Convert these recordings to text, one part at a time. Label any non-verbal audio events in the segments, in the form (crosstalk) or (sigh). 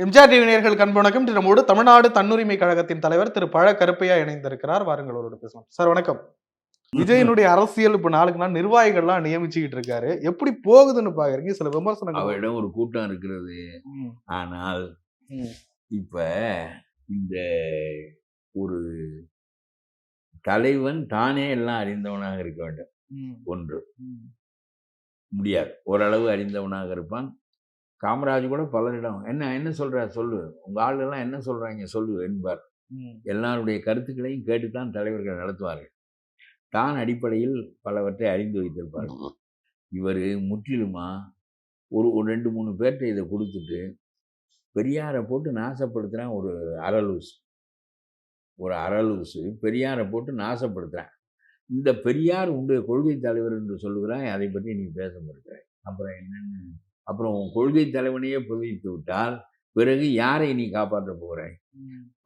MGR TV நேயர்கள் கண்பணக்கம் நம்மோடு தமிழ்நாடு தன்னுரிமை கழகத்தின் தலைவர் திரு பழ கருப்பையா இணைந்திருக்கிறார். வாருங்கள் அவரோட பேசலாம். சார் வணக்கம். விஜயனுடைய அரசியல் இப்ப நாளுக்கு நாள் நிர்வாகிகள்லாம் நியமிச்சுக்கிட்டு இருக்காரு. எப்படி போகுதுன்னு பாக்குறீங்க? சில விமர்சனங்கள். அவரிடம் ஒரு கூட்டம் இருக்கிறது. ஆனால் இப்ப இந்த ஒரு தலைவன் தானே எல்லாம் அறிந்தவனாக இருக்க வேண்டும். ஒன்று. முடியாது. ஓரளவு அறிந்தவனாக இருப்பான். காமராஜ் கூட பலரிடம் என்ன என்ன சொல்ற? சொல்லு. உங்க ஆளுலாம் என்ன சொல்றாங்க? சொல்லு என்பார். எல்லாருடைய கருத்துக்களையும் கேட்டுத்தான் தலைவர்கள் நடத்துவார்கள். தான் அடிப்படையில் பலவற்றை அறிந்து வைத்திருப்பார்கள். இவர் முற்றிலுமா ஒரு ஒரு ரெண்டு மூணு பேர்கிட்ட இதை கொடுத்துட்டு பெரியாரை போட்டு நாசப்படுத்துகிறான் ஒரு அரலூஸ் ஒரு அரலூசு பெரியாரை போட்டு நாசப்படுத்துகிறான் இந்த பெரியார் உங்களுடைய கொள்கை தலைவர் என்று சொல்லுகிறான் அதை பற்றி நீ பேச மாட்டேன் அப்புறம் என்னன்னு? அப்புறம் உன் கொள்கை தலைவனையே புதைத்து விட்டால் பிறகு யாரை நீ காப்பாற்ற போகிறாய்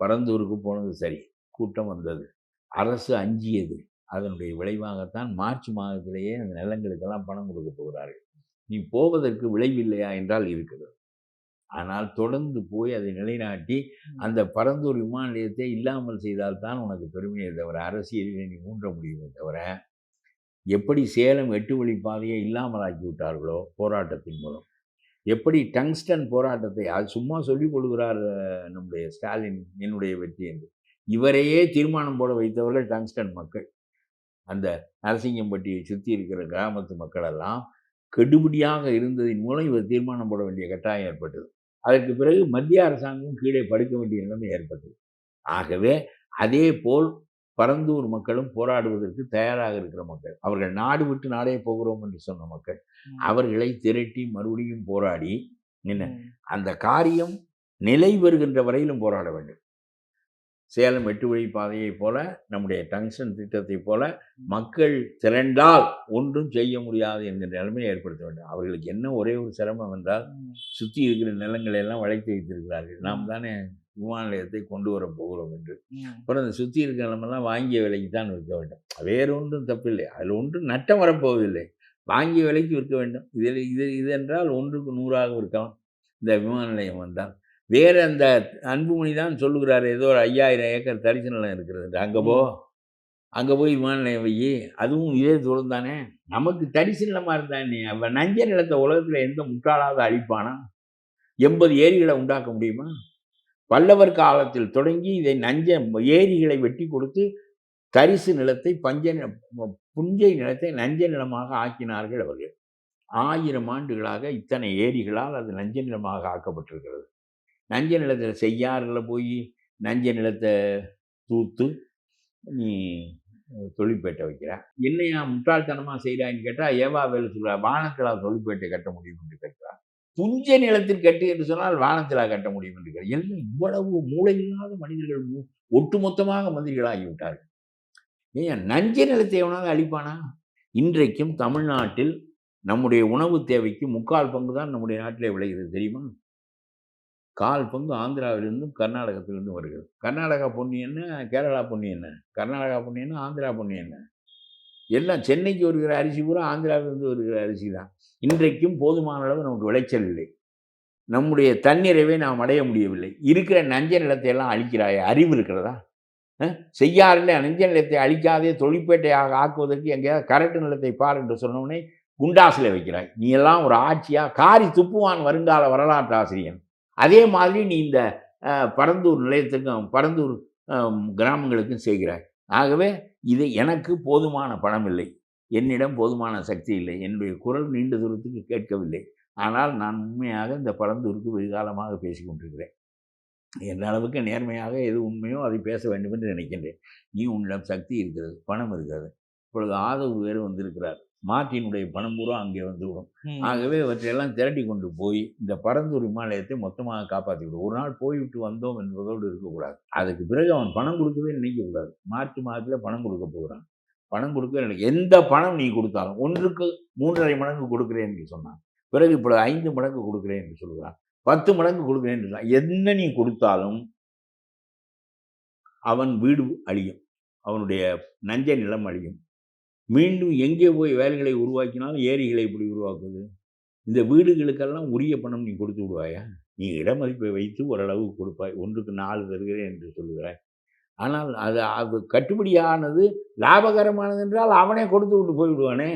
பரந்தூருக்கு போனது சரி கூட்டம் வந்தது. அரசு அஞ்சியது. அதனுடைய விளைவாகத்தான் மார்ச் மாதத்திலேயே அந்த நிலங்களுக்கெல்லாம் பணம் கொடுக்க போகிறார்கள். நீ போவதற்கு விளைவில்லையா என்றால் இருக்கிறது. ஆனால் தொடர்ந்து போய் அதை நிலைநாட்டி அந்த பரந்தூர் விமான நிலையத்தை இல்லாமல் செய்தால்தான் உனக்கு பெருமையை தவிர அரசியலில் நீ ஊன்ற முடியுமே தவிர எப்படி சேலம் எட்டு வழி பாதையை இல்லாமலாக்கி விட்டார்களோ போராட்டத்தின் மூலம். எப்படி டங்ஸ்டன் போராட்டத்தை அது சும்மா சொல்லிக் கொள்கிறார் நம்முடைய ஸ்டாலின் என்னுடைய வெற்றி என்று. இவரையே தீர்மானம் போட வைத்தவர்கள் டங்ஸ்டன் மக்கள். அந்த நரசிங்கம்பட்டியை சுற்றி இருக்கிற கிராமத்து மக்களெல்லாம் கெடுபடியாக இருந்ததின் மூலம் இவர் தீர்மானம் போட வேண்டிய கட்டாயம் ஏற்பட்டது. அதற்கு பிறகு மத்திய அரசாங்கம் கீழே படுக்க வேண்டிய நிலைமை ஏற்பட்டது. ஆகவே அதே போல் பரந்தூர் மக்களும் போராடுவதற்கு தயாராக இருக்கிற மக்கள். அவர்கள் நாடு விட்டு நாடே போகிறோம் என்று சொன்ன மக்கள். அவர்களை திரட்டி மறுபடியும் போராடி என்ன? அந்த காரியம் நிலை வருகின்ற வரையிலும் போராட வேண்டும். சேலம் எட்டு வழி பாதையைப் போல நம்முடைய டங்ஷன் திட்டத்தைப் போல மக்கள் திரண்டால் ஒன்றும் செய்ய முடியாது என்கிற நிலைமையை ஏற்படுத்த வேண்டும். அவர்களுக்கு என்ன ஒரே ஒரு சிரமம் என்றால் சுற்றி இருக்கிற நிலங்களை எல்லாம் வளைத்து வைத்திருக்கிறார்கள். நாம் தானே விமான நிலையத்தை கொண்டு வர போகிறோம் என்று. அப்புறம் அந்த சுற்றி இருக்கிற நிலமெல்லாம் வாங்கிய விலைக்கு தான் விற்க வேண்டும். வேறு ஒன்றும் தப்பில்லை. அதில் ஒன்றும் நட்டம் வரப்போவதில்லை. வாங்கிய விலைக்கு விற்க வேண்டும். இதில் இது இது என்றால் ஒன்றுக்கு நூறாக விற்கலாம். இந்த விமான நிலையம் வந்தால். வேறு அந்த அன்புமணி தான் சொல்லுகிறார் ஏதோ ஒரு ஐயாயிரம் ஏக்கர் தரிசு நிலம் இருக்கிறது அங்கே போ. அங்கே போய் விமான நிலையம் வை. அதுவும் இதே தூரம் தானே. நமக்கு தரிசு நிலமாக இருந்தா நீ அவன் நஞ்ச நிலத்தை உலகத்தில் எந்த முட்டாளாவது அழிப்பானா? எண்பது ஏரிகளை உண்டாக்க முடியுமா? பல்லவர் காலத்தில் தொடங்கி இதை நஞ்ச ஏரிகளை வெட்டி கொடுத்து தரிசு நிலத்தை பஞ்ச புஞ்சை நிலத்தை நஞ்ச நிலமாக ஆக்கினார்கள் அவர்கள். ஆயிரம் ஆண்டுகளாக இத்தனை ஏரிகளால் அது நஞ்ச நிலமாக ஆக்கப்பட்டிருக்கிறது. நஞ்ச நிலத்தில் செய்யாறில் போய் நஞ்ச நிலத்தை தூத்து நீ தொழிற்பேட்டை வைக்கிற என்னையா முட்டாள்தனமாக செய்கிறான்னு கேட்டால் ஏவா வேலை சொல்கிறா வானத்தில் தொழிற்பேட்டை கட்ட முடியும் என்று துஞ்ச புஞ்ச நிலத்தில் கட்டு என்று சொன்னால் வானத்தில் கட்ட முடியும் என்று கேட்கிறார் எல்லாம் இவ்வளவு மூளை இல்லாத மனிதர்கள் ஒட்டுமொத்தமாக மந்திரிகளாகிவிட்டார்கள் ஏன்? நஞ்ச நிலத்தை எவனாவது அழிப்பானா? இன்றைக்கும் தமிழ்நாட்டில் நம்முடைய உணவு தேவைக்கு முக்கால் பங்கு தான் நம்முடைய நாட்டிலே விளைகிறது தெரியுமா? கால் பங்கு ஆந்திராவிலிருந்தும் கர்நாடகத்திலிருந்தும் வருகிறது. கர்நாடகா பொண்ணு என்ன? கேரளா பொண்ணு என்ன? கர்நாடகா பொண்ணு என்ன? ஆந்திரா பொண்ணு என்ன? எல்லாம் சென்னைக்கு வருகிற அரிசி பூரா ஆந்திராவிலிருந்து வருகிற அரிசி தான். இன்றைக்கும் போதுமான அளவு நமக்கு விளைச்சல் இல்லை. நம்முடைய தன்னிறைவை நாம் அடைய முடியவில்லை. இருக்கிற நஞ்ச நிலத்தை எல்லாம் அறிவு இருக்கிறதா? அஹ்? செய்யாறில் நஞ்ச நிலத்தை அழிக்காதே தொழிற்பேட்டையாக ஆக்குவதற்கு எங்கேயாவது கரட்டு நிலத்தை பார் என்று சொன்னோடனே குண்டாசில் வைக்கிறாய். நீ எல்லாம் ஒரு ஆட்சியாக காரி துப்புவான் வருங்கால வரலாற்று ஆசிரியன். அதே மாதிரி நீ இந்த பரந்தூர் நிலையத்துக்கும் பரந்தூர் கிராமங்களுக்கும் செய்கிறாய் ஆகவே இது எனக்கு போதுமான பணம் இல்லை. என்னிடம் போதுமான சக்தி இல்லை. என்னுடைய குரல் நீண்ட தூரத்துக்கு கேட்கவில்லை. ஆனால் நான் உண்மையாக இந்த பரந்தூருக்கு வெகுகாலமாக காலமாக பேசிக் கொண்டிருக்கிறேன். அளவுக்கு நேர்மையாக எது உண்மையோ அதை பேச வேண்டும் என்று நினைக்கின்றேன். நீ உன்னிடம் சக்தி இருக்கிறது பணம் இருக்கிறது. இப்பொழுது ஆதவு வேறு வந்திருக்கிறார். மார்ட்டினுடைய பணம் பூரா அங்கே வந்துவிடும் ஆகவே இவற்றையெல்லாம் திரட்டி கொண்டு போய் இந்த பரந்தூர் விமானத்தை மொத்தமாக காப்பாற்றி விடும் ஒரு நாள் போய்விட்டு வந்தோம் என்பதோடு இருக்கக்கூடாது. அதுக்கு பிறகு அவன் பணம் கொடுக்கவே நினைக்கக்கூடாது. மார்ச் மாதத்தில் பணம் கொடுக்க போகிறான். பணம் கொடுக்க எந்த பணம் நீ கொடுத்தாலும் ஒன்றுக்கு மூன்றரை மடங்கு கொடுக்கிறேன் என்று சொன்னான். பிறகு இப்பொழுது ஐந்து மடங்கு கொடுக்கிறேன் என்று சொல்கிறான். பத்து மடங்கு கொடுக்கிறேன் என்று சொன்னான். என்ன நீ கொடுத்தாலும் அவன் வீடு அழியும். அவனுடைய நஞ்ச நிலம் அழியும். மீண்டும் எங்கே போய் வேலைகளை உருவாக்கினாலும் ஏரிகளை இப்படி உருவாக்குது இந்த வீடுகளுக்கெல்லாம் உரிய பணம் நீ கொடுத்து விடுவாயா? நீ இடமதிப்பை வைத்து ஓரளவு கொடுப்பாய். ஒன்றுக்கு நாலு தருகிறேன் என்று சொல்கிறாய் ஆனால் அது அது கட்டுப்படியானது லாபகரமானது என்றால் அவனே கொடுத்து விட்டு போய்விடுவானே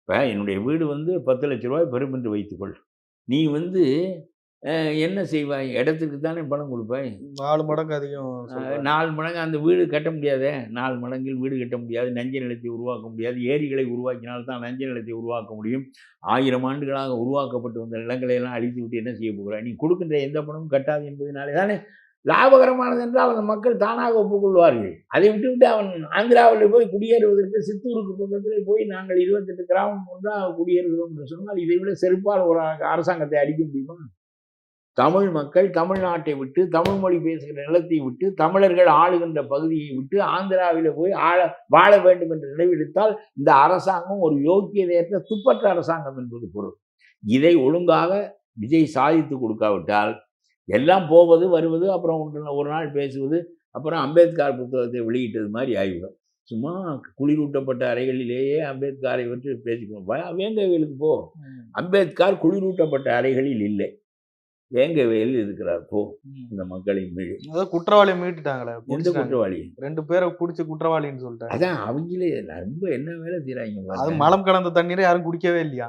இப்போ என்னுடைய வீடு வந்து பத்து லட்ச ரூபாய் பெறும் என்று வைத்துக்கொள். நீ வந்து என்ன செய்வாய்? இடத்துக்கு தானே பணம் கொடுப்பாய்? நாலு மடங்கு அதிகம். நாலு மடங்கு அந்த வீடு கட்ட முடியாதே? நாலு மடங்கில் வீடு கட்ட முடியாது நஞ்ச நிலத்தை உருவாக்க முடியாது ஏரிகளை உருவாக்கினால்தான் நஞ்ச நிலத்தை உருவாக்க முடியும். ஆயிரம் ஆண்டுகளாக உருவாக்கப்பட்டு வந்த நிலங்களை எல்லாம் அழித்து விட்டு என்ன செய்ய போகிறாய்? நீ கொடுக்கின்ற எந்த பணமும் கட்டாது என்பதனாலே தானே? லாபகரமானது என்றால் அந்த மக்கள் தானாக ஒப்புக்கொள்வார்கள். அதை விட்டுவிட்டு அவன் ஆந்திராவில் போய் குடியேறுவதற்கு சித்தூருக்கு பக்கத்தில் போய் நாங்கள் இருபத்தெட்டு கிராமம் ஒன்றாக குடியேறுகிறோம் என்று சொன்னால் இதை விட செருப்பால் ஒரு அரசாங்கத்தை அடிக்க முடியுமா? தமிழ் மக்கள் தமிழ்நாட்டை விட்டு தமிழ் மொழி பேசுகிற நிலத்தை விட்டு தமிழர்கள் ஆளுகின்ற பகுதியை விட்டு ஆந்திராவில் போய் ஆள வாழ வேண்டும் என்று நினைவெடுத்தால் இந்த அரசாங்கம் ஒரு யோக்கியதையற்ற துப்பற்ற அரசாங்கம் என்பது பொருள். இதை ஒழுங்காக விஜய் சாதித்து கொடுக்காவிட்டால் எல்லாம் போவது வருவது அப்புறம் ஒன்று ஒரு நாள் பேசுவது அப்புறம் அம்பேத்கர் புத்தகத்தை வெளியிட்டது மாதிரி ஆகிவிடும். சும்மா குளிரூட்டப்பட்ட அறைகளிலேயே அம்பேத்கரை பற்றி பேசிக்கணும் வா- வேங்கவேலுக்கு போ. அம்பேத்கர் குளிரூட்டப்பட்ட அறைகளில் இல்லை. வேங்கவேல் இருக்கிறார். போ. இந்த மக்களின் மீது அதாவது குற்றவாளியை மீட்டுட்டாங்களே எந்த. குற்றவாளி? ரெண்டு பேரை புடிச்சு குற்றவாளின்னு சொல்லிட்டாங்க. அதான் அவங்களே ரொம்ப என்ன வேலை செய்றாங்க அது. மலம் கலந்த தண்ணீரை யாரும் குடிக்கவே இல்லையா?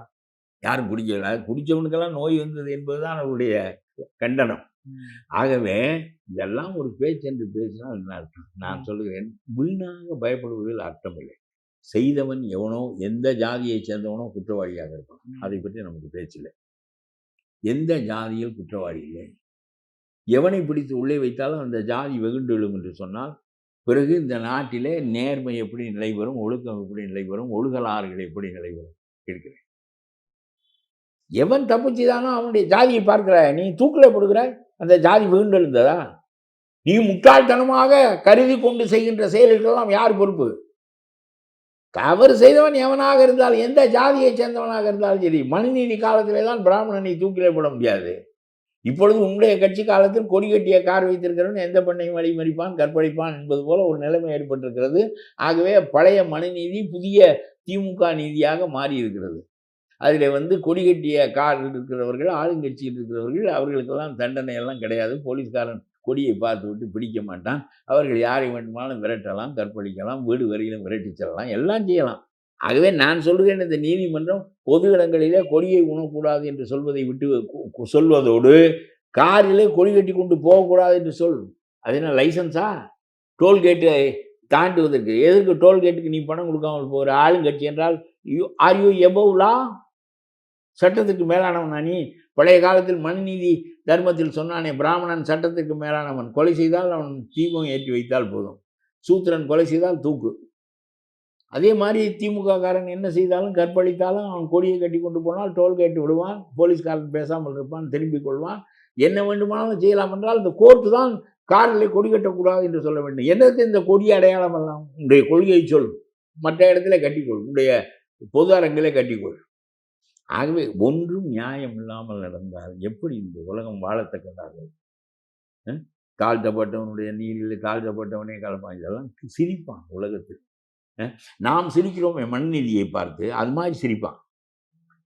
யாரும் குடிக்கல குடிச்சவனுக்கெல்லாம் நோய் வந்தது என்பதுதான் அவருடைய கண்டனம். ஆகவே இதெல்லாம் ஒரு பேச்சு என்று பேசினால் என்ன அர்த்தம்? நான். சொல்லுகிறேன் வீணாக பயப்படுவதில் அர்த்தம் இல்லை செய்தவன் எவனோ எந்த ஜாதியைச் சேர்ந்தவனோ குற்றவாளியாக இருப்பான். அதை பற்றி நமக்கு பேச்சில்லை. எந்த ஜாதியில் குற்றவாளி இல்லை. எவனை பிடித்து உள்ளே வைத்தாலும் அந்த ஜாதி வெகுண்டெழும் என்று சொன்னால் பிறகு இந்த நாட்டிலே நேர்மை எப்படி நிலைபெறும் ஒழுக்கம் எப்படி நிலைபெறும் ஒழுகலாறுகள் எப்படி நிலைபெறும் இருக்கிறேன் எவன் தப்பு அவனுடைய ஜாதியை பார்க்கிறாய். நீ தூக்கில போடுகிறாய். அந்த ஜாதி வீண்டெழுந்ததா நீ முட்டாள்தனமாக கருதி கொண்டு செய்கின்ற செயல்களெல்லாம் யார் பொறுப்பு? தவறு செய்தவன் எவனாக இருந்தால் எந்த ஜாதியைச் சேர்ந்தவனாக இருந்தாலும் சரி மனுநீதி காலத்திலே தான் பிராமணனை தூக்கிலே போட முடியாது. இப்பொழுது உங்களுடைய கட்சி காலத்தில் கொடி கட்டிய கார் வைத்திருக்கிறவன் எந்த பெண்ணையும் வழிமறிப்பான் கற்பழிப்பான் என்பது போல ஒரு நிலைமை ஏற்பட்டிருக்கிறது. ஆகவே பழைய மனுநீதி புதிய திமுக நீதியாக மாறி இருக்கிறது அதில் வந்து கொடி கட்டிய கார் இருக்கிறவர்கள் ஆளுங்கட்சியில் இருக்கிறவர்கள் அவர்களுக்கெல்லாம் தண்டனை எல்லாம் கிடையாது. போலீஸ்காரன் கொடியை பார்த்து விட்டு பிடிக்க மாட்டான். அவர்கள் யாரை வேண்டுமானாலும் விரட்டலாம் கற்பழிக்கலாம் வீடு வரையிலும் விரட்டி செல்லலாம் எல்லாம் செய்யலாம். ஆகவே நான் சொல்கிறேன் இந்த நீதிமன்றம் பொது இடங்களிலே கொடியை உணக்கூடாது என்று சொல்வதை விட்டு சொல்வதோடு காரிலே கொடி கட்டி கொண்டு போகக்கூடாது என்று சொல். அது என்ன லைசன்ஸா? டோல்கேட்டை தாண்டுவதற்கு. எதற்கு டோல்கேட்டுக்கு நீ பணம் கொடுக்காமல் போகிற? ஆளுங்கட்சி என்றால் யூ ஆர் யூ எபவ்லா சட்டத்துக்கு மேலானவன் நீ? பழைய காலத்தில் மனுநீதி தர்மத்தில் சொன்னானே பிராமணன் சட்டத்துக்கு மேலானவன் கொலை செய்தால் அவன் தீபம் ஏற்றி வைத்தால் போதும். சூத்திரன் கொலை செய்தால் தூக்கு. அதே மாதிரி திமுக காரன் என்ன செய்தாலும் கற்பழித்தாலும் அவன் கொடியை கட்டி கொண்டு போனால் டோல்கேட் விடுவான் போலீஸ்காரன் பேசாமல் இருப்பான் திரும்பிக் கொள்வான். என்ன வேண்டுமானாலும் செய்யலாம் என்றால் இந்த கோர்ட்டு தான் காரில் கொடி கட்டக்கூடாது என்று சொல்ல வேண்டும். என்னது இந்த கொடி அடையாளம் எல்லாம்? உன்னுடைய கொள்கையை சொல். மற்ற இடத்துல கட்டிக்கொள். உன்னுடைய பொது அரங்கிலே கட்டிக்கொள். ஆகவே ஒன்றும் நியாயம் இல்லாமல் நடந்தால் எப்படி இந்த உலகம் வாழத்தக்கதாக? கால் தாழ்த்தப்பட்டவனுடைய நீரில் தாழ்த்தப்பட்டவனே காலமாக இதெல்லாம் சிரிப்பான் உலகத்தில். நாம் சிரிக்கிறோமே மண்நீதியை பார்த்து அது மாதிரி சிரிப்பான்.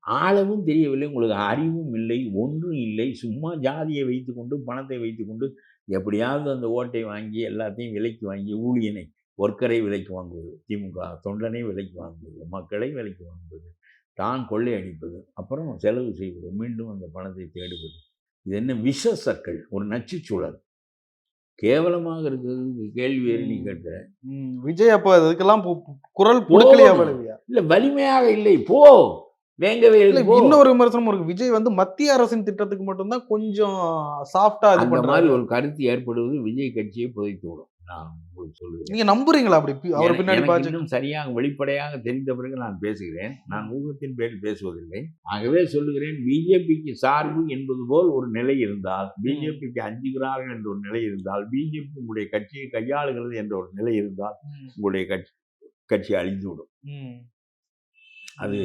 ஆளவும் தெரியவில்லை உங்களுக்கு அறிவும் இல்லை ஒன்றும் இல்லை. சும்மா ஜாதியை வைத்துக்கொண்டு பணத்தை வைத்துக்கொண்டு எப்படியாவது அந்த ஓட்டை வாங்கி எல்லாத்தையும் விலைக்கு வாங்கி ஊழியனை ஒர்க்கரை விலைக்கு வாங்குவது திமுக தொண்டனை விலைக்கு வாங்குவது மக்களை விலைக்கு வாங்குவது தான் கொள்ளையடிப்பது அப்புறம் செலவு செய்வது மீண்டும் அந்த பணத்தை தேடுவது. இது என்ன விஷ சர்க்கிள் ஒரு நச்சுச்சூழல் கேவலமாக இருக்கிறது கேள்வி நீ கேட்ட விஜய் அப்போ அதுக்கெல்லாம் குரல் கொடுக்கலையா இல்ல வலிமையாக இல்லை போ. வேங்கவே இல்ல இன்னொரு விமர்சனம் இருக்கு. விஜய் வந்து மத்திய அரசின் திட்டத்துக்கு மட்டும்தான் கொஞ்சம் சாஃப்டா இது அந்த மாதிரி ஒரு கருத்து ஏற்படுவது விஜய் கட்சியை புதைத்து விடும். நான் உங்களுக்கு சொல்லுகிறேன் நீங்க நம்புறீங்களா அப்படி? அவர் பின்னாடி இன்னும் சரியாக வெளிப்படையாக தெரிந்த பிறகு நான் பேசுகிறேன். நான் ஊகத்தின் பேரில் பேசுவதில்லை. ஆகவே சொல்லுகிறேன் பிஜேபிக்கு சார்பு என்பது போல் ஒரு நிலை இருந்தால் பிஜேபிக்கு அஞ்சுகிறார்கள் என்ற ஒரு நிலை இருந்தால் பிஜேபி உங்களுடைய கட்சியை கையாளுகிறது என்ற ஒரு நிலை இருந்தால் உங்களுடைய கட்சி கட்சி அழிந்துவிடும். அது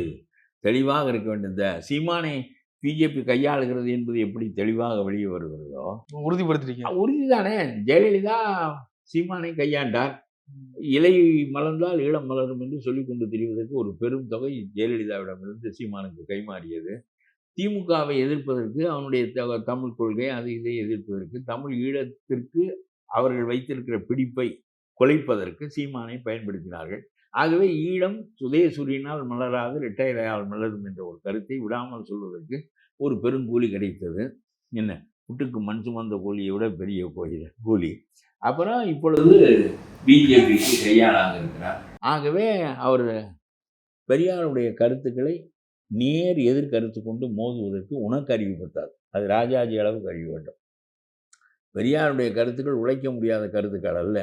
தெளிவாக இருக்க வேண்டும். இந்த சீமானை பிஜேபி கையாளுகிறது என்பது எப்படி தெளிவாக வெளியே வருகிறதோ உறுதிப்படுத்திருக்கீங்க உறுதிதானே? ஜெயலலிதா சீமானை கையாண்டார் இலை மலர்ந்தால் ஈழம் மலரும் என்று சொல்லிக் கொண்டு திரிவதற்கு ஒரு பெரும் தொகை ஜெயலலிதாவிடமிருந்து சீமானுக்கு கைமாறியது. திமுகவை எதிர்ப்பதற்கு அவனுடைய தமிழ் கொள்கை அது இதை எதிர்ப்பதற்கு தமிழ் ஈழத்திற்கு அவர்கள் வைத்திருக்கிற பிடிப்பை குலைப்பதற்கு சீமானை பயன்படுத்தினார்கள். ஆகவே ஈழம் சுதேசுரியினால் மலராது இரட்டையரையால் மலரும் என்ற ஒரு கருத்தை விடாமல் சொல்வதற்கு ஒரு பெருங்கூலி கிடைத்தது. என்ன? புட்டுக்கு மண் சுமந்த கூலியை விட பெரிய கோயில் கூலி. அப்புறம் இப்பொழுது பிஜேபிக்கு கையாளாக இருக்கிறார். ஆகவே அவர் பெரியாருடைய கருத்துக்களை நேர் எதிர்கருத்து கொண்டு மோதுவதற்கு உனக்கு அறிவு பத்தாது அது ராஜாஜி அளவுக்கு அறிவு வேண்டும். பெரியாருடைய கருத்துக்கள் உழைக்க முடியாத கருத்துக்கள் அல்ல.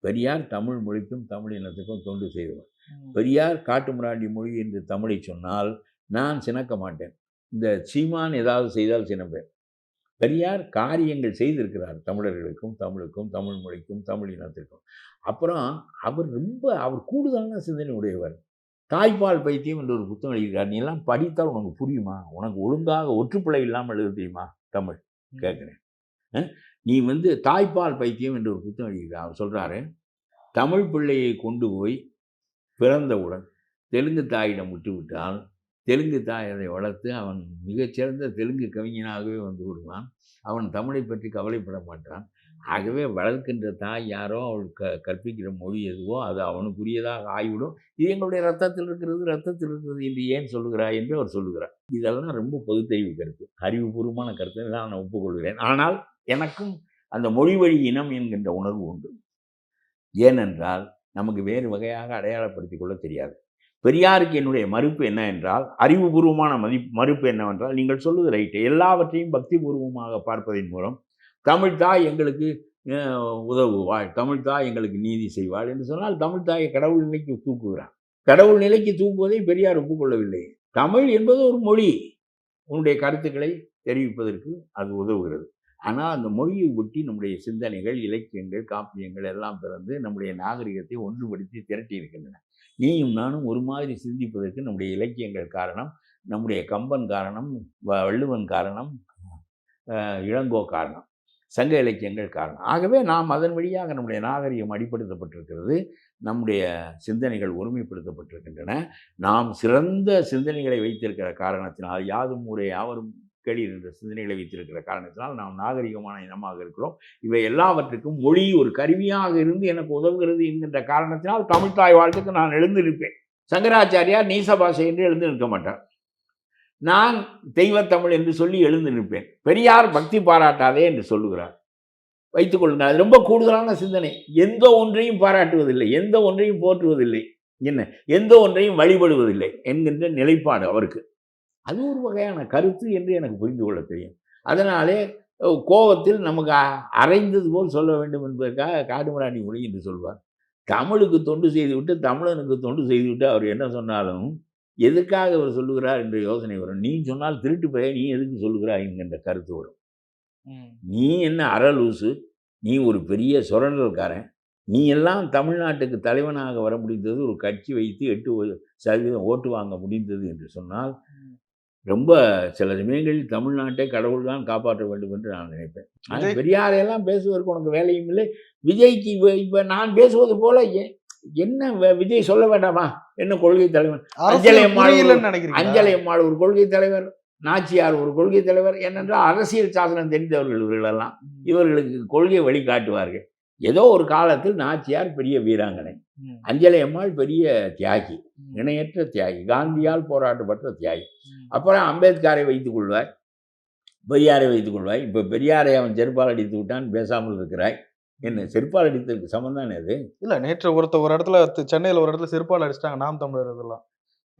பெரியார் தமிழ் மொழிக்கும் தமிழ் இனத்துக்கும் தொண்டு செய்தவர். பெரியார் காட்டுமிராண்டி மொழி என்று தமிழை சொன்னால் நான் சினக்க மாட்டேன். இந்த சீமான் ஏதாவது செய்தால் சினப்பேன். பெரியார் காரியங்கள் செய்திருக்கிறார். தமிழர்களுக்கும் தமிழுக்கும் தமிழ் மொழிக்கும் தமிழ் இனத்திற்கும். அப்புறம் அவர் ரொம்ப அவர் கூடுதலான சிந்தனை உடையவர். தாய்ப்பால் பைத்தியம் என்ற ஒரு புத்தகம் எழுதியிருக்கார். நீ எல்லாம் படித்தால் உனக்கு புரியுமா? உனக்கு ஒழுங்காக ஒற்றுப்பிழை இல்லாமல் எழுத தெரியுமா? தமிழ். கேட்குறேன்? நீ வந்து தாய்ப்பால் பைத்தியம் என்ற ஒரு புத்தகம் எழுதியிருக்கார் அவர் சொல்கிறாரு தமிழ் பிள்ளையை கொண்டு போய் பிறந்தவுடன் தெலுங்கு தாயிடம் விட்டு விட்டால் தெலுங்கு தாய் அதை வளர்த்து அவன் மிகச்சிறந்த தெலுங்கு கவிஞனாகவே வந்து விடுவான். அவன் தமிழை பற்றி கவலைப்பட மாட்டான். ஆகவே வளர்க்கின்ற தாய் யாரோ அவள் க கற்பிக்கிற மொழி எதுவோ அது அவனுக்குரியதாக ஆகிவிடும். இது எங்களுடைய ரத்தத்தில் இருக்கிறது ரத்தத்தில் இருக்கிறது என்று ஏன் சொல்லுகிறாய் என்று அவர் சொல்லுகிறார். இதெல்லாம் ரொம்ப பகுத்தறிவு கருத்து. அறிவுபூர்வமான கருத்தை தான் நான் ஒப்புக்கொள்கிறேன். ஆனால் எனக்கும் அந்த மொழி வழி இனம் என்கின்ற உணர்வு உண்டு. ஏனென்றால் நமக்கு வேறு வகையாக அடையாளப்படுத்திக் கொள்ள தெரியாது. பெரியாருக்கு என்னுடைய மறுப்பு என்ன என்றால் அறிவுபூர்வமான மதி மறுப்பு என்னவென்றால் நீங்கள் சொல்லுவது ரைட்டு எல்லாவற்றையும் பக்திபூர்வமாக பார்ப்பதன் மூலம் தமிழ்தாய் எங்களுக்கு உதவுவாள். தமிழ்தாய் எங்களுக்கு நீதி செய்வாள். என்று சொன்னால் தமிழ்தாயை கடவுள் நிலைக்கு தூக்குகிறார் கடவுள் நிலைக்கு தூக்குவதை பெரியார் ஒப்புக்கொள்ளவில்லை. தமிழ் என்பது ஒரு மொழி. உன்னுடைய கருத்துக்களை தெரிவிப்பதற்கு அது உதவுகிறது. ஆனால் அந்த மொழியை ஒட்டி நம்முடைய சிந்தனைகள் இலக்கியங்கள் காப்பியங்கள் எல்லாம் பிறந்து நம்முடைய நாகரிகத்தை ஒன்றுபடுத்தி திரட்டி இருக்கின்றன. நீயும் நானும் ஒரு மாதிரி சிந்திப்பதற்கு நம்முடைய இலக்கியங்கள் காரணம் நம்முடைய கம்பன் காரணம் வ- வள்ளுவன் காரணம் இளங்கோ காரணம் சங்க இலக்கியங்கள் காரணம். ஆகவே நாம் அதன் வழியாக நம்முடைய நாகரிகம் அடிப்படுத்தப்பட்டிருக்கிறது நம்முடைய சிந்தனைகள் ஒருமைப்படுத்தப்பட்டிருக்கின்றன. நாம் சிறந்த சிந்தனைகளை வைத்திருக்கிற காரணத்தினால் யாதும் ஊரே யாவரும் கேள்வி என்ற சிந்தனைகளை வைத்திருக்கிற காரணத்தினால் நாம் நாகரிகமான இனமாக இருக்கிறோம். இவை எல்லாவற்றுக்கும் மொழி ஒரு கருவியாக இருந்து எனக்கு உதவுகிறது என்கின்ற காரணத்தினால் தமிழ்தாய் வாழ்த்துக்கு நான் எழுந்திருப்பேன். சங்கராச்சாரியார் நீச பாஷை என்று எழுந்து நிற்க மாட்டார். நான் தெய்வத்தமிழ் என்று சொல்லி எழுந்து நிற்பேன் பெரியார் பக்தி பாராட்டாதே என்று சொல்லுகிறார். வைத்துக்கொள்ளுங்கள் அது ரொம்ப கூடுதலான சிந்தனை. எந்த ஒன்றையும் பாராட்டுவதில்லை எந்த ஒன்றையும் போற்றுவதில்லை. என்ன? எந்த ஒன்றையும் வழிபடுவதில்லை என்கின்ற நிலைப்பாடு அவருக்கு. அது ஒரு வகையான கருத்து என்று எனக்கு புரிந்து கொள்ள தெரியும். அதனாலே கோபத்தில் நமக்கு அரைந்தது போல் சொல்ல வேண்டும் என்பதற்காக காடுமராணி மொழி என்று சொல்வார். தமிழுக்கு தொண்டு செய்துவிட்டு தமிழனுக்கு தொண்டு செய்துவிட்டு அவர் என்ன சொன்னாலும் எதுக்காக அவர் சொல்லுகிறார்? என்ற யோசனை வரும். நீ சொன்னால் திருட்டு பைய நீ எதுக்கு சொல்லுகிறாய்? என்கின்ற கருத்து வரும். நீ என்ன அரலூசு நீ ஒரு பெரிய சுரண்டல்காரன். நீ எல்லாம் தமிழ்நாட்டுக்கு தலைவனாக வர முடிந்தது ஒரு கட்சி வைத்து எட்டு சதவீதம் ஓட்டு வாங்க முடிந்தது என்று சொன்னால் ரொம்ப சில சமயங்களில் தமிழ்நாட்டை கடவுள் தான் காப்பாற்ற வேண்டும் என்று நான் நினைப்பேன். ஆனால் பெரியாரையெல்லாம் பேசுவதற்கு உனக்கு வேலையும் இல்லை. விஜய்க்கு இப்போ இப்போ நான் பேசுவது போல என்ன விஜய் சொல்ல வேண்டாமா? என்ன கொள்கை தலைவர்? அஞ்சலை அம்மாள் அஞ்சலை அம்மாள் ஒரு கொள்கை தலைவர் நாச்சியார் ஒரு கொள்கை தலைவர் ஏனென்றால் அரசியல் சாசனம் தெரிந்தவர்கள் இவர்களெல்லாம். இவர்களுக்கு கொள்கை வழிகாட்டுவார்கள். ஏதோ ஒரு காலத்தில் நாச்சியார் பெரிய வீராங்கனை. அஞ்சலை அம்மாள் பெரிய தியாகி இணையற்ற தியாகி காந்தியால் போராட்டப்பட்ட தியாகி. அப்புறம் அம்பேத்கரை வைத்துக் கொள்வாய் பெரியாரை வைத்துக் கொள்வாய். இப்போ பெரியாரை அவன் செருப்பால் அடித்து விட்டான் பேசாமல் இருக்கிறாய். என்ன செருப்பால் அடித்ததுக்கு சமம் அது? இல்ல நேற்று ஒருத்த ஒரு இடத்துல சென்னையில ஒரு இடத்துல செருப்பால் அடிச்சிட்டாங்க நாம் தமிழர் இதெல்லாம்.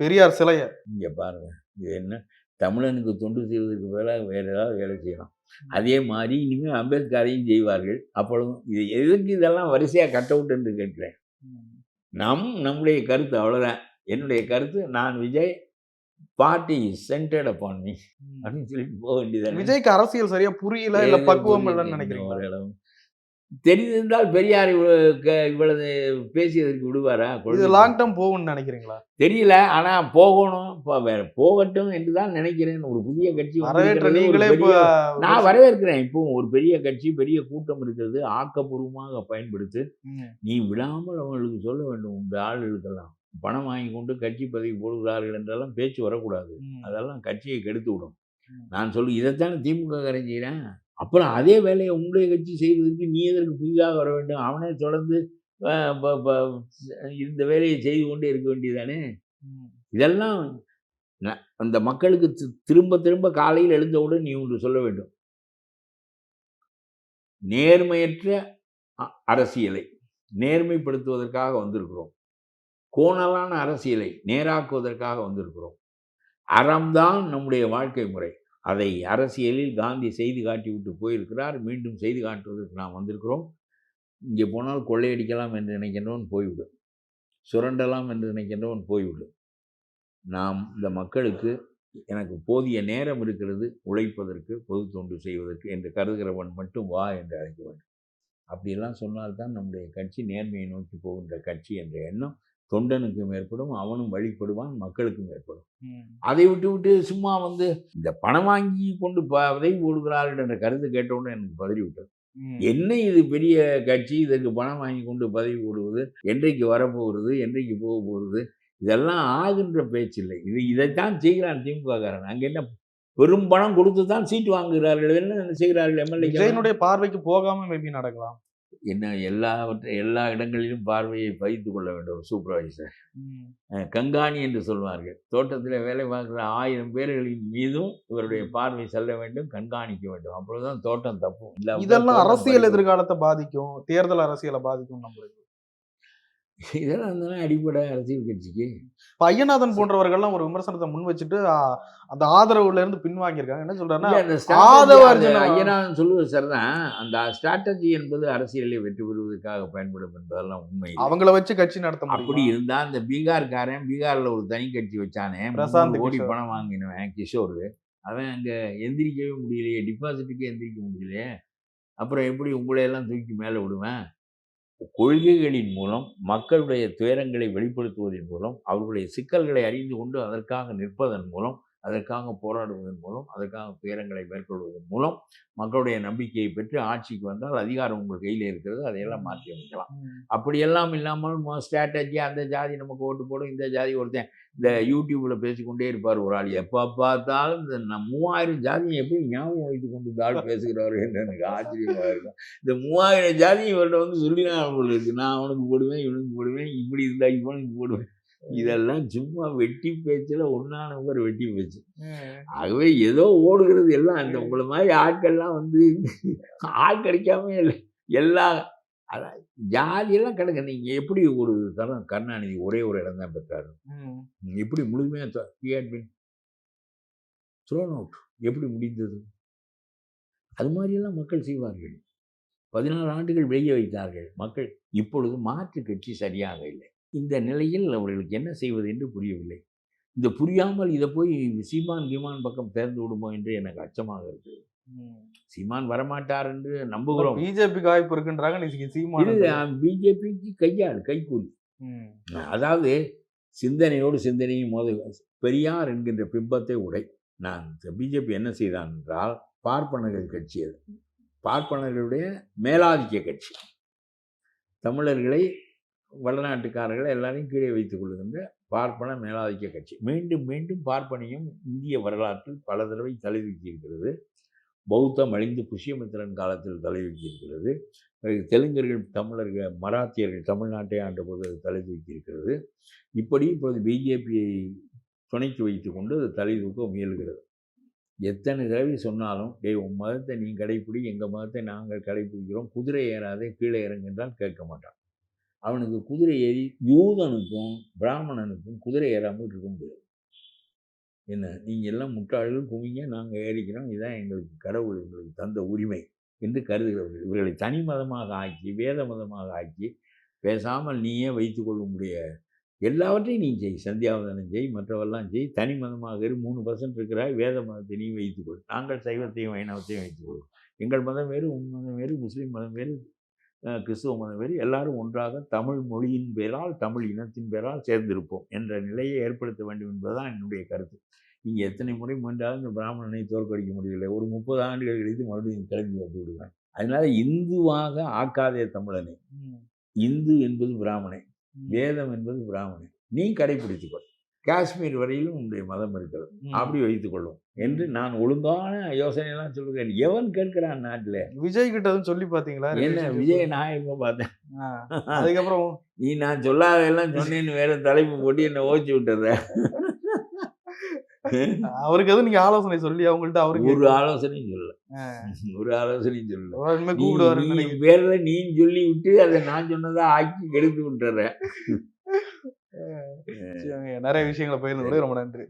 பெரியார் சிலைய. இங்கே பாருங்க இது என்ன? தமிழனுக்கு தொண்டு செய்வதற்கு பதிலாக வேறு ஏதாவது வேலை செய்யலாம். அதே மாதிரி இனிமேல் அம்பேத்கரையும் செய்வார்கள் அப்பொழுதும் இது எதுக்கு இதெல்லாம் வரிசையாக கட் அவுட் என்று கேட்கிறேன். நம் நம்முடைய கருத்து அவ்வளோதான் என்னுடைய கருத்து நான் விஜய் பார்ட்டி சென்டர்ட் அப்பான் மீ. அப்படின்னு சொல்லிட்டு போக வேண்டியது விஜய்க்கு அரசியல் சரியா புரியல இல்ல பக்குவம் இல்லைன்னு நினைக்கிறீங்களா? தெரிந்திருந்தால் பெரியார் இவ்வளவு பேசியதற்கு விடுவாரா இது லாங் டேர்ம் போகும்னு நினைக்கிறீங்களா? தெரியல. ஆனா போகணும். வேற போகட்டும் என்று தான் நினைக்கிறேன். ஒரு புதிய கட்சி நான் வரவேற்கிறேன். இப்போ ஒரு பெரிய கட்சி பெரிய கூட்டம் இருக்கிறது. ஆக்கப்பூர்வமாக பயன்படுத்து. நீ விடாமல் அவங்களுக்கு சொல்ல வேண்டும். உங்க ஆளுகளுக்கெல்லாம் பணம் வாங்கி கொண்டு கட்சி பதவி போடுகிறார்கள் என்றெல்லாம் பேச்சு வரக்கூடாது. அதெல்லாம் கட்சியை கெடுத்து விடும். நான் சொல்லு இதைத்தானே திமுக காரன் செய்கிறேன் அப்புறம் அதே வேலையை உங்களுடைய கட்சி செய்வதற்கு நீ எதற்கு புதிதாக வர வேண்டும்? அவனே தொடர்ந்து இந்த வேலையை செய்து கொண்டே இருக்க வேண்டியதானே. இதெல்லாம் ந- அந்த மக்களுக்கு திரும்ப திரும்ப காலையில் எழுந்தவுடன் நீ ஒன்று சொல்ல வேண்டும். நேர்மையற்ற அரசியலை நேர்மைப்படுத்துவதற்காக வந்திருக்கிறோம். கோணலான அரசியலை நேராக்குவதற்காக வந்திருக்கிறோம். அறம்தான் நம்முடைய வாழ்க்கை முறை. அதை அரசியலில் காந்தி செய்து காட்டி விட்டு போயிருக்கிறார். மீண்டும் செய்து காட்டுவதற்கு நாம் வந்திருக்கிறோம். இங்கே போனால் கொள்ளையடிக்கலாம் என்று நினைக்கின்றவன் போய்விடு. சுரண்டலாம் என்று நினைக்கின்றவன் போய்விடு. நாம் இந்த மக்களுக்கு எனக்கு போதிய நேரம் இருக்கிறது. உழைப்பதற்கு பொது தொண்டு செய்வதற்கு என்று கருதுகிறவன் மட்டும் வா என்று அழைக்க வேண்டும். அப்படியெல்லாம் சொன்னால்தான் நம்முடைய கட்சி நேர்மையை நோக்கி போகின்ற கட்சி என்ற எண்ணம். தொண்டனுக்கும் ஏற்படும் அவனும் வழிபடுவான் மக்களுக்கும் ஏற்படும். அதை விட்டு விட்டு சும்மா வந்து இந்த பணம் வாங்கி கொண்டு பதவி போடுகிறார்கள் என்ற கருத்து கேட்டவுடனே எனக்கு பதறி விட்டது. என்ன இது பெரிய கட்சி இதற்கு பணம் வாங்கி கொண்டு பதவி போடுவது என்றைக்கு வரப்போகிறது என்றைக்கு போக போகிறது இதெல்லாம் ஆகின்ற பேச்சில்லை இது இதைத்தான் செய்கிறான் திமுக காரன் அங்கே என்ன பெரும் பணம் கொடுத்து தான் சீட்டு வாங்குகிறார்கள் என்ன செய்கிறார்கள் எம்எல்ஏ விஜயனுடைய பார்வைக்கு போகாம மேபி நடக்கலாம். என்ன எல்லாவற்றை எல்லா இடங்களிலும் பார்வையை பதித்து கொள்ள வேண்டும் சூப்பர்வைசர் கண்காணி என்று சொல்வார்கள். தோட்டத்தில் வேலை பார்க்குற ஆயிரம் பேர்களின் மீதும் இவருடைய பார்வை செல்ல வேண்டும் கண்காணிக்க வேண்டும். அப்பொழுதுதான் தோட்டம் தப்பும் இதெல்லாம் அரசியல். எதிர்காலத்தை பாதிக்கும். தேர்தல் அரசியலை பாதிக்கும் நம்மளுக்கு இதெல்லாம் தானே அடிப்படை அரசியல் கட்சிக்கு. இப்ப ஐயநாதன் போன்றவர்கள்லாம் ஒரு விமர்சனத்தை முன் வச்சுட்டு அந்த ஆதரவுல இருந்து பின்வாங்கியிருக்காங்க. என்ன சொல்றாருன்னா ஐயனார் சொல்லுவது சரிதான். அந்த ஸ்ட்ராட்டஜி என்பது அரசியலில் வெற்றி பெறுவதற்காக பயன்படும் என்பதெல்லாம் உண்மை. அவங்கள வச்சு கட்சி நடத்த அப்படி இருந்தா இந்த பீகார்காரன் பீகார்ல ஒரு தனி கட்சி வச்சானே பிரசாந்த் கோடி. பணம் வாங்கினவன் கிஷோர். அவன் அங்க எந்திரிக்கவே முடியலையே டிபாசிட்டுக்கே எந்திரிக்க முடியலையே. அப்புறம் எப்படி உங்களை எல்லாம் தூக்கி மேலே விடுவேன்? கொள்கைகளின் மூலம் மக்களுடைய துயரங்களை வெளிப்படுத்துவதன் மூலம் அவர்களுடைய சிக்கல்களை அறிந்து கொண்டு அதற்காக நிற்பதன் மூலம் அதற்காக போராடுவதன் மூலம் அதற்காக துயரங்களை மேற்கொள்வதன் மூலம் மக்களுடைய நம்பிக்கையை பெற்று ஆட்சிக்கு வந்தால் அதிகாரம் உங்கள் கையில் இருக்கிறது அதையெல்லாம் மாற்றி அமைக்கலாம். அப்படியெல்லாம் இல்லாமல் ஸ்ட்ராட்டஜி அந்த ஜாதி நமக்கு ஓட்டு போடும் இந்த ஜாதி ஒருத்தன் இந்த யூடியூப்ல பேசிக்கொண்டே இருப்பார் ஒரு ஆள். எப்போ பார்த்தாலும் இந்த மூவாயிரம் ஜாதியை எப்படி ஞாபகம் வைத்துக் கொண்டு இந்த ஆள் (laughs) பேசுகிறாரு என்று எனக்கு ஆச்சரியமா இருக்கும். இந்த மூவாயிரம் ஜாதி இவர்கிட்ட வந்து சொல்லினா போல இருக்கு நான் அவனுக்கு போடுவேன் இவனுக்கு போடுவேன் இப்படி இருந்தா இவனுக்கு போடுவேன். இதெல்லாம் சும்மா வெட்டி பேச்சுல ஒன்னா நம்பர் வெட்டி பேச்சு. ஆகவே ஏதோ ஓடுகிறது எல்லாம் அந்த உங்களை மாதிரி ஆட்கள்லாம் வந்து ஆள் கிடைக்காம இல்லை. எல்லா அதான் ஜாதியெல்லாம் கிடக்கு. நீங்கள் எப்படி ஒரு தரம் கருணாநிதி ஒரே ஒரு இடம் தான் பெற்றாரு. எப்படி முழுமையாக த்ரோன் அவுட் எப்படி முடிந்தது? அது மாதிரியெல்லாம் மக்கள் செய்வார்கள். பதினாறு ஆண்டுகள் வெளியே வைத்தார்கள். மக்கள் இப்பொழுது மாற்று கட்சி சரியாக இல்லை. இந்த நிலையில் அவர்களுக்கு என்ன செய்வது என்று புரியவில்லை. இந்த புரியாமல் இதை போய் சீமான் கீமான் பக்கம் தேர்ந்து விடுமோ என்று எனக்கு அச்சமாக இருக்கு ம். சீமான் வரமாட்டார் என்று நம்புகிறோம். பிஜேபிக்கு வாய்ப்பு இருக்குன்றாங்க சீமான பிஜேபிக்கு கையாள் கைக்கூலி. அதாவது சிந்தனையோடு சிந்தனையும் மோத பெரியார் என்கின்ற பிம்பத்தை உடை. நான் பிஜேபி என்ன செய்தான் என்றால் பார்ப்பனர்கள் கட்சி அது. பார்ப்பனர்களுடைய மேலாதிக்க கட்சி. தமிழர்களை வடநாட்டுக்காரர்கள் எல்லாரையும் கீழே வைத்துக் கொள்ளுகின்ற பார்ப்பன மேலாதிக்க கட்சி. மீண்டும் மீண்டும் பார்ப்பனையும் இந்திய வரலாற்றில் பல தடவை தலைவிக்கியிருக்கிறது பௌத்தம் அழிந்து புஷ்யமித்திரன் காலத்தில் தலைவிக்கியிருக்கிறது தெலுங்கர்கள் தமிழர்கள் மராத்தியர்கள் தமிழ்நாட்டை ஆண்டபோது அது தலை தூக்கியிருக்கிறது இப்படி இப்பொழுது பிஜேபியை துணைக்கு வைத்து கொண்டு அது தலை தூக்க முயல்கிறது எத்தனை தடவை சொன்னாலும் டே உன் மதத்தை நீ கடைப்பிடி எங்கள் மதத்தை நாங்கள் கடைப்பிடிக்கிறோம். குதிரை ஏறாதே கீழே இறங்குன்றால் கேட்க மாட்டான். அவனுக்கு குதிரை ஏறி யூதனுக்கும் பிராமணனுக்கும் குதிரை ஏறாமல் இருக்க முடியாது. என்ன நீங்கள் எல்லாம் முட்டாள்கள் குவிங்க நாங்கள் ஏறிக்கிறோம். இதுதான் எங்களுக்கு கடவுள் எங்களுக்கு தந்த உரிமை என்று கருதுகிறவர்கள். இவர்களை தனி மதமாக ஆக்கி வேத மதமாக ஆக்கி பேசாமல் நீயே வைத்துக்கொள்ள முடிய எல்லாவற்றையும் நீ செய். சந்தியாவதனம் செய் மற்றவெல்லாம் செய். தனி மதமாக இரு மூணு பர்சன்ட் இருக்கிறாய். வேத மதத்தை நீ வைத்துக்கொள் நாங்கள் சைவத்தையும் வைணவத்தையும் வைத்துக்கொள்வோம் எங்கள் மதம் வேறு உன் மதம் வேறு முஸ்லீம் மதம் வேறு கிறிஸ்துவ மதம் வேறு எல்லாரும் ஒன்றாக தமிழ் மொழியின் பேரால் தமிழ் இனத்தின் பேரால் சேர்ந்திருப்போம் என்ற நிலையை ஏற்படுத்த வேண்டும் என்பதுதான் என்னுடைய கருத்து. நீங்கள் எத்தனை முறை முயன்றாலும் இந்த பிராமணனை தோற்கடிக்க முடியவில்லை. ஒரு முப்பது ஆண்டுகள் கழித்து மறுபடியும் கிளம்பி வந்து விடுவேன் அதனால இந்துவாக ஆக்காதே தமிழனை. இந்து என்பது பிராமணன். வேதம் என்பது பிராமணன். நீ கடைபிடித்துக்கொள் காஷ்மீர் வரையிலும் உன்னுடைய மதம் இருக்கிறது. அப்படி வைத்துக் கொள்ளும் என்று நான் ஒழுங்கான யோசனையெல்லாம் சொல்லுகிறேன். எவன் கேட்கிறான் நாட்டில்? விஜய் கிட்ட எதுவும் சொல்லி பாத்தீங்களா என்ன? விஜய் நான் இப்போ பார்த்தேன். அதுக்கப்புறம் நீ நான் சொல்லாதெல்லாம் சொன்னேன்னு வேற தலைப்பு போட்டு என்னை ஓச்சு விட்டுற (laughs) அவருக்கு எதுவும் நீங்க ஆலோசனை சொல்லி அவங்கள்ட்ட அவருக்கு ஒரு ஆலோசனையும் சொல்லல. ஒரு ஆலோசனையும் நீ நினைக்கிறேன். பேர்ல நீ சொல்லி விட்டு அதை நான் சொன்னதா ஆக்கி கெடுத்து விட்டுற சரிங்க, நிறைய விஷயங்களை பகிர்ந்து ரொம்ப நன்றி.